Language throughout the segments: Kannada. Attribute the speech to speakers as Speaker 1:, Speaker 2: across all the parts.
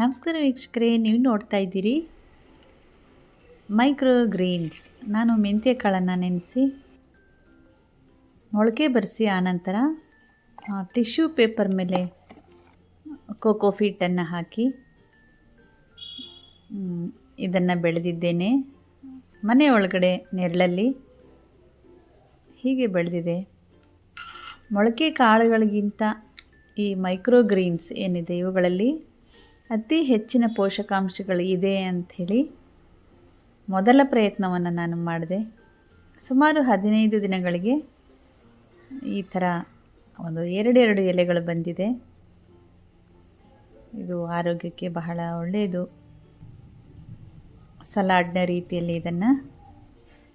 Speaker 1: ನಮಸ್ಕಾರ ವೀಕ್ಷಕರೇ, ನೀವು ನೋಡ್ತಾ ಇದ್ದೀರಿ ಮೈಕ್ರೋ ಗ್ರೀನ್ಸ್. ನಾನು ಮೆಂತ್ಯ ಕಾಳನ್ನು ನೆನೆಸಿ ಮೊಳಕೆ ಬರೆಸಿ, ಆನಂತರ ಟಿಶ್ಯೂ ಪೇಪರ್ ಮೇಲೆ ಕೋಕೋ ಫೀಟನ್ನು ಹಾಕಿ ಇದನ್ನು ಬೆಳೆದಿದ್ದೇನೆ. ಮನೆ ಒಳಗಡೆ ನೆರಳಲ್ಲಿ ಹೀಗೆ ಬೆಳೆದಿದೆ. ಮೊಳಕೆ ಕಾಳುಗಳಿಗಿಂತ ಈ ಮೈಕ್ರೋ ಗ್ರೀನ್ಸ್ ಏನಿದೆ, ಇವುಗಳಲ್ಲಿ ಅತಿ ಹೆಚ್ಚಿನ ಪೋಷಕಾಂಶಗಳು ಇದೆ ಅಂಥೇಳಿ ಮೊದಲ ಪ್ರಯತ್ನವನ್ನು ನಾನು ಮಾಡಿದೆ. ಸುಮಾರು ಹದಿನೈದು ದಿನಗಳಿಗೆ ಈ ಥರ ಒಂದು ಎರಡೆರಡು ಎಲೆಗಳು ಬಂದಿದೆ. ಇದು ಆರೋಗ್ಯಕ್ಕೆ ಬಹಳ ಒಳ್ಳೆಯದು. ಸಲಾಡ್ನ ರೀತಿಯಲ್ಲಿ ಇದನ್ನು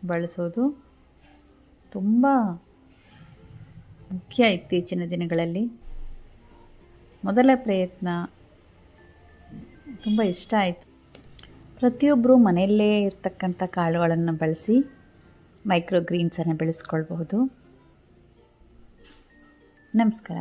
Speaker 1: ಬಳಸೋದು ತುಂಬ ಮುಖ್ಯ ಇತ್ತೀಚಿನ ದಿನಗಳಲ್ಲಿ. ಮೊದಲ ಪ್ರಯತ್ನ ತುಂಬ ಇಷ್ಟ ಆಯಿತು. ಪ್ರತಿಯೊಬ್ಬರು ಮನೆಯಲ್ಲೇ ಇರ್ತಕ್ಕಂಥ ಕಾಳುಗಳನ್ನು ಬಳಸಿ ಮೈಕ್ರೋ ಗ್ರೀನ್ಸನ್ನು ಬೆಳೆಸ್ಕೊಳ್ಬಹುದು. ನಮಸ್ಕಾರ.